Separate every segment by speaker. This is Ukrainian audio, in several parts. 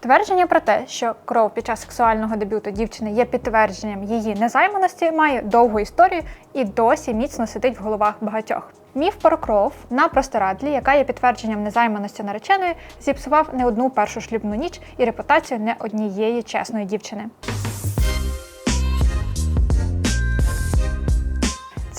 Speaker 1: Твердження про те, що кров під час сексуального дебюту дівчини є підтвердженням її незайманості, має довгу історію і досі міцно сидить в головах багатьох. Міф про кров на простирадлі, яка є підтвердженням незайманості нареченої, зіпсував не одну першу шлюбну ніч і репутацію не однієї чесної дівчини.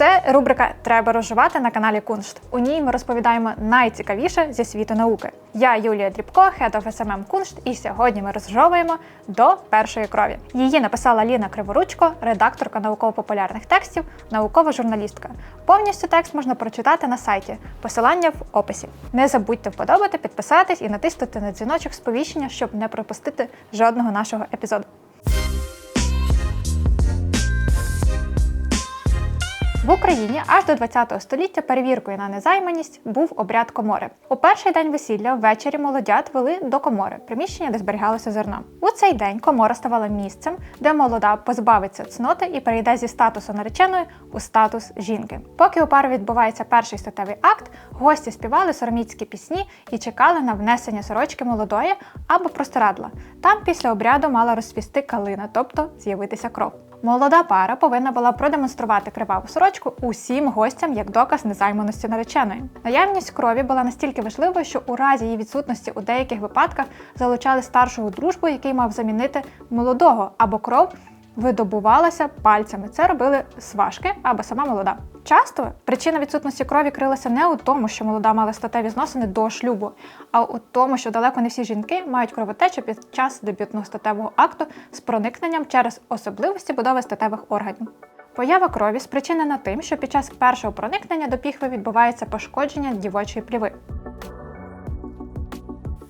Speaker 1: Це рубрика Треба розживати на каналі Куншт. У ній ми розповідаємо найцікавіше зі світу науки. Я Юлія Дрібко, Head of SMM Куншт, і сьогодні ми розжовуємо до першої крові. Її написала Ліна Криворучко, редакторка науково-популярних текстів, наукова журналістка. Повністю текст можна прочитати на сайті. Посилання в описі. Не забудьте вподобати, підписатись і натиснути на дзвіночок сповіщення, щоб не пропустити жодного нашого епізоду. В Україні аж до ХХ століття перевіркою на незайманість був обряд комори. У перший день весілля ввечері молодят вели до комори, приміщення, де зберігалося зерно. У цей день комора ставала місцем, де молода позбавиться цноти і перейде зі статусу нареченої у статус жінки. Поки у пари відбувається перший статевий акт, гості співали сороміцькі пісні і чекали на внесення сорочки молодої або простирадла. Там після обряду мала розсвісти калина, тобто з'явитися кров. Молода пара повинна була продемонструвати криваву сорочку усім гостям як доказ незайманості нареченої. Наявність крові була настільки важливою, що у разі її відсутності у деяких випадках залучали старшого дружбу, який мав замінити молодого або кров. Видобувалася пальцями. Це робили сважки або сама молода. Часто причина відсутності крові крилася не у тому, що молода мала статеві зносини до шлюбу, а у тому, що далеко не всі жінки мають кровотечу під час дебютного статевого акту з проникненням через особливості будови статевих органів. Поява крові спричинена тим, що під час першого проникнення до піхви відбувається пошкодження дівочої пліви.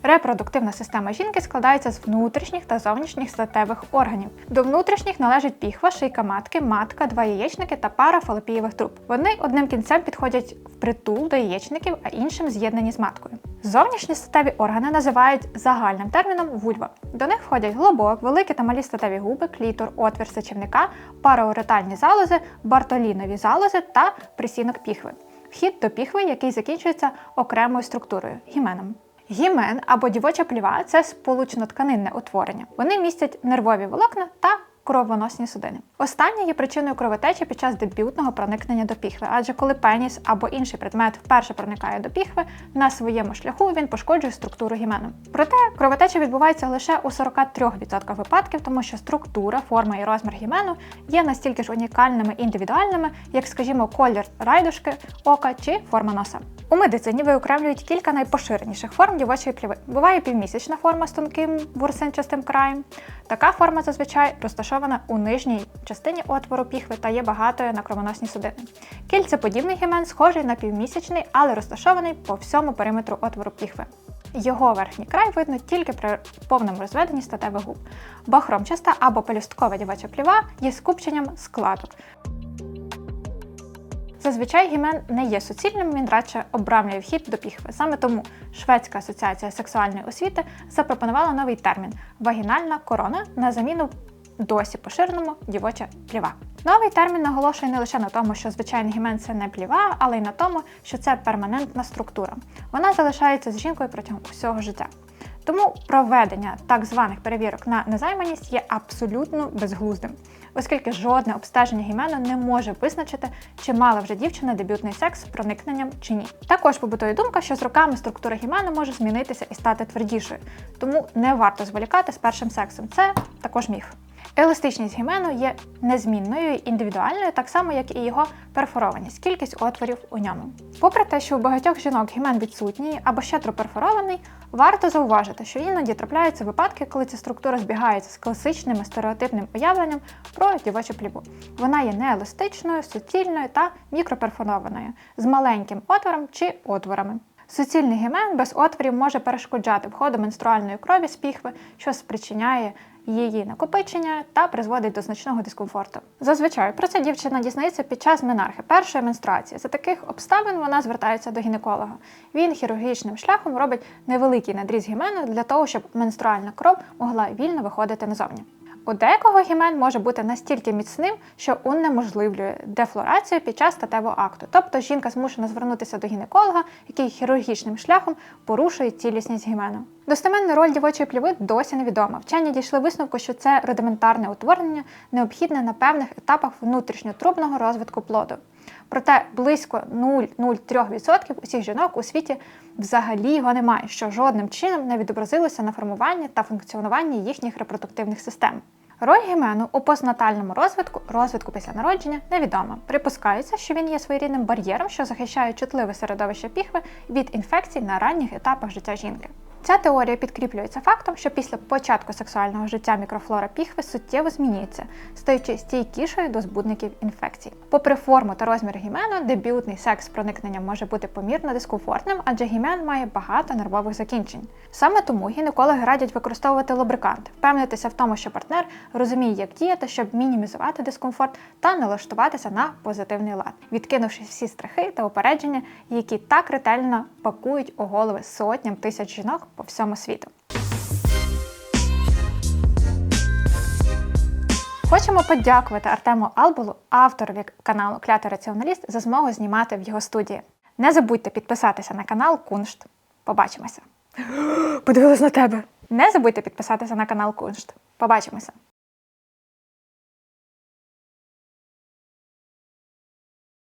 Speaker 1: Репродуктивна система жінки складається з внутрішніх та зовнішніх статевих органів. До внутрішніх належить піхва, шийка матки, матка, два яєчники та пара фалопієвих труб. Вони одним кінцем підходять впритул до яєчників, а іншим з'єднані з маткою. Зовнішні статеві органи називають загальним терміном вульва. До них входять глобок, великі та малі статеві губи, клітор, отвір сечівника, парауретальні залози, бартолінові залози та присінок піхви. Вхід до піхви, який закінчується окремою структурою гіменом. Гімен або дівоча пліва це сполучно-тканинне утворення. Вони містять нервові волокна та кровоносні судини. Останнє є причиною кровотечі під час дебютного проникнення до піхви, адже коли пеніс або інший предмет вперше проникає до піхви, на своєму шляху він пошкоджує структуру гімену. Проте кровотеча відбувається лише у 43% випадків, тому що структура, форма і розмір гімену є настільки ж унікальними індивідуальними, як, скажімо, колір райдушки, ока чи форма носа. У медицині виокремлюють кілька найпоширеніших форм дівочої пліви. Буває півмісячна форма з тонким бурсинчастим краєм. Така форма зазвичай розташована у нижній частині отвору піхви та є багатою на кровоносні судини. Кільцеподібний гімен схожий на півмісячний, але розташований по всьому периметру отвору піхви. Його верхній край видно тільки при повному розведенні статевих губ. Бахромчаста або пелюсткова дівоча пліва є скупченням складок. Зазвичай гімен не є суцільним, він радше обрамлює вхід до піхви. Саме тому Шведська асоціація сексуальної освіти запропонувала новий термін вагінальна корона на заміну досі поширеному дівоча пліва. Новий термін наголошує не лише на тому, що звичайний гімен це не пліва, але й на тому, що це перманентна структура. Вона залишається з жінкою протягом усього життя. Тому проведення так званих перевірок на незайманість є абсолютно безглуздим, оскільки жодне обстеження гімену не може визначити, чи мала вже дівчина дебютний секс з проникненням чи ні. Також побутує думка, що з роками структура гімену може змінитися і стати твердішою, тому не варто зволікати з першим сексом. Це також міф. Еластичність гімену є незмінною індивідуальною, так само, як і його перфорованість, кількість отворів у ньому. Попри те, що у багатьох жінок гімен відсутній або щедро перфорований, варто зауважити, що іноді трапляються випадки, коли ця структура збігається з класичним стереотипним уявленням про дівочу пліву. Вона є нееластичною, суцільною та мікроперфорованою, з маленьким отвором чи отворами. Суцільний гімен без отворів може перешкоджати входу менструальної крові з піхви, що спричиняє її накопичення та призводить до значного дискомфорту. Зазвичай про це дівчина дізнається під час менархи першої менструації. За таких обставин вона звертається до гінеколога. Він хірургічним шляхом робить невеликий надріз гімену для того, щоб менструальна кров могла вільно виходити назовні. У деякого гімен може бути настільки міцним, що унеможливлює дефлорацію під час статевого акту. Тобто жінка змушена звернутися до гінеколога, який хірургічним шляхом порушує цілісність гімену. Достеменна роль дівочої пліви досі невідома. Вчені дійшли висновку, що це рудиментарне утворення, необхідне на певних етапах внутрішньотрубного розвитку плоду. Проте близько 0,03% усіх жінок у світі взагалі його немає, що жодним чином не відобразилося на формуванні та функціонуванні їхніх репродуктивних систем. Роль гімену у постнатальному розвитку, розвитку після народження, невідома. Припускається, що він є своєрідним бар'єром, що захищає чутливе середовище піхви від інфекцій на ранніх етапах життя жінки. Ця теорія підкріплюється фактом, що після початку сексуального життя мікрофлора піхви суттєво змінюється, стаючи стійкішою до збудників інфекцій. Попри форму та розмір гімену, дебютний секс з проникненням може бути помірно дискомфортним, адже гімен має багато нервових закінчень. Саме тому гінекологи радять використовувати лубрикант, впевнитися в тому, що партнер розуміє, як діяти, щоб мінімізувати дискомфорт та налаштуватися на позитивний лад, відкинувши всі страхи та упередження, які так ретельно пакують у голови сотням тисяч жінок по всьому світу. Хочемо подякувати Артему Албулу, авторові каналу Клятий Раціоналіст, за змогу знімати в його студії. Не забудьте підписатися на канал Куншт. Побачимося. Подивилась на тебе. Не забудьте підписатися на канал Куншт. Побачимося.